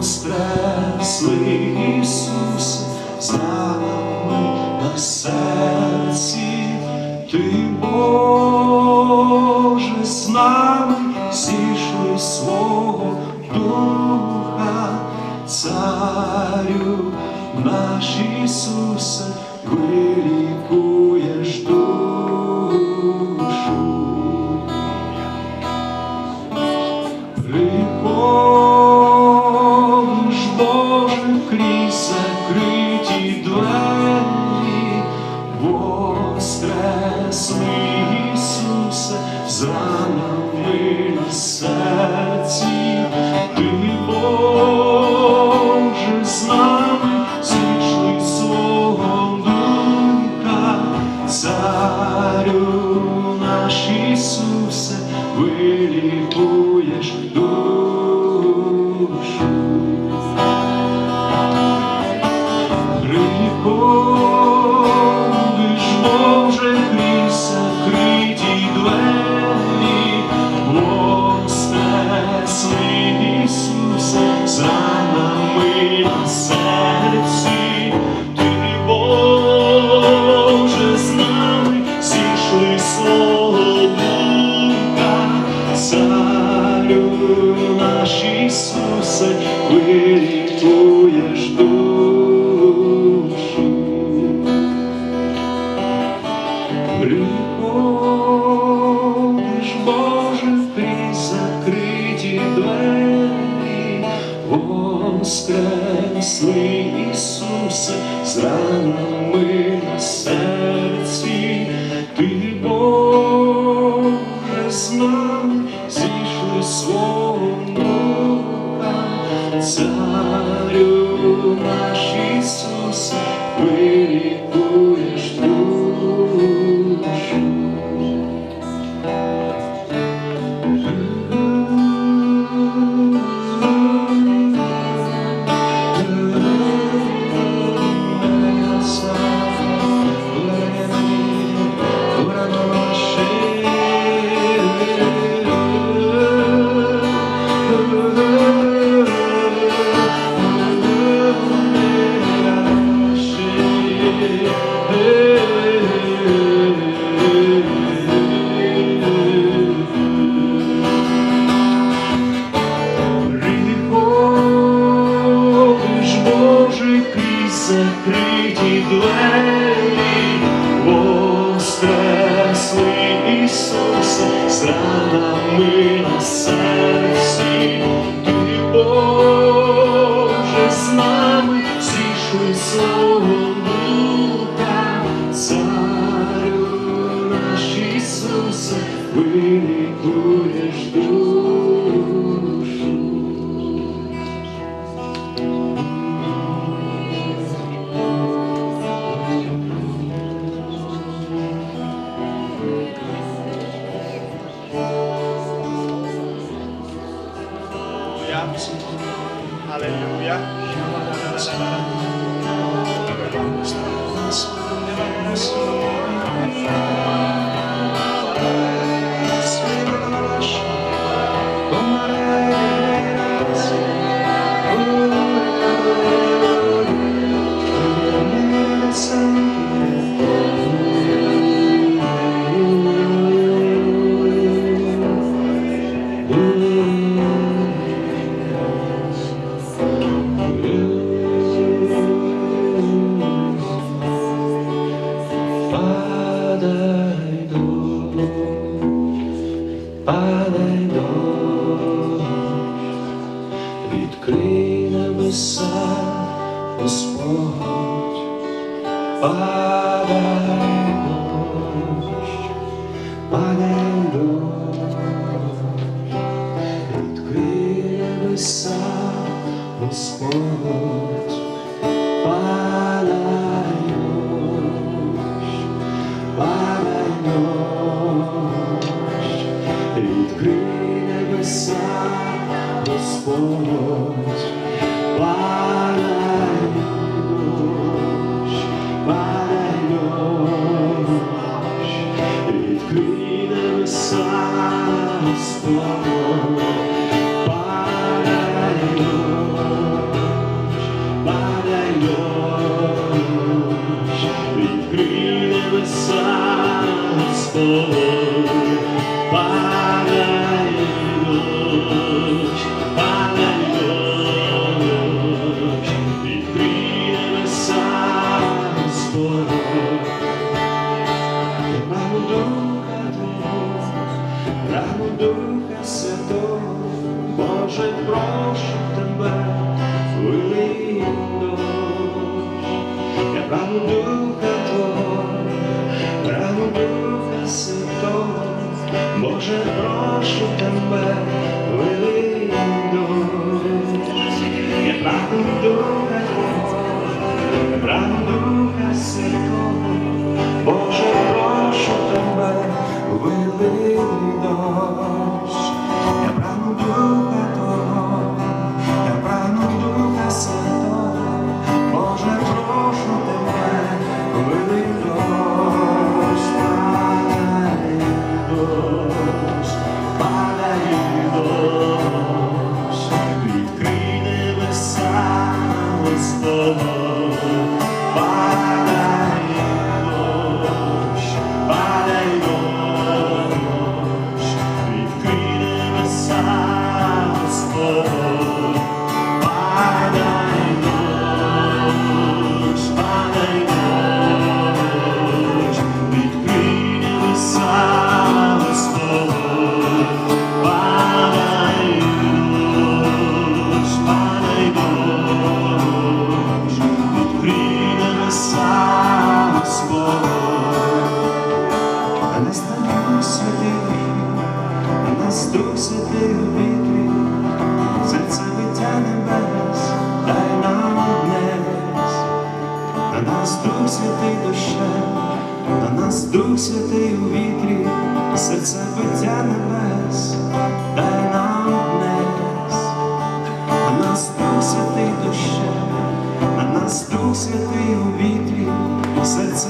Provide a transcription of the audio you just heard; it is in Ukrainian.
воскреслий Ісус, з нами на серці, Ти, Боже, з нами зійшли свого Духа, Царю наш Ісусе, вилікуєш воскреслий Ісусе, з ранами на серці, Ти, Боже, з нами зійшли свого Духа, наш Ісусе, вилікуєш душу. Приходиш, Боже, крізь закриті двері, воскреслий Ісусе, з ранами на серці, Ти, Боже, з нами зійшли Духа, Царю наш Ісус, вилікуєш закриті двері, воскреслий Ісусе, з ранами на серці, Ти, Боже, з нами зійшли свого Духа, Царю наш Ісусе, вилікуєш душу. Hallelujah. cruzar os pontos para longe, para longe, e cruzar os pontos para longe, para longe, e cruzar os pontos. Боже, прошу тебе, вилий дощ, я правду Духа Твого, правду Духа Святого, Боже, прошу тебе, вилий забиття небес, дай нам днес, а нас Дух святий душе, а нас Дух святий у вітрі, серце.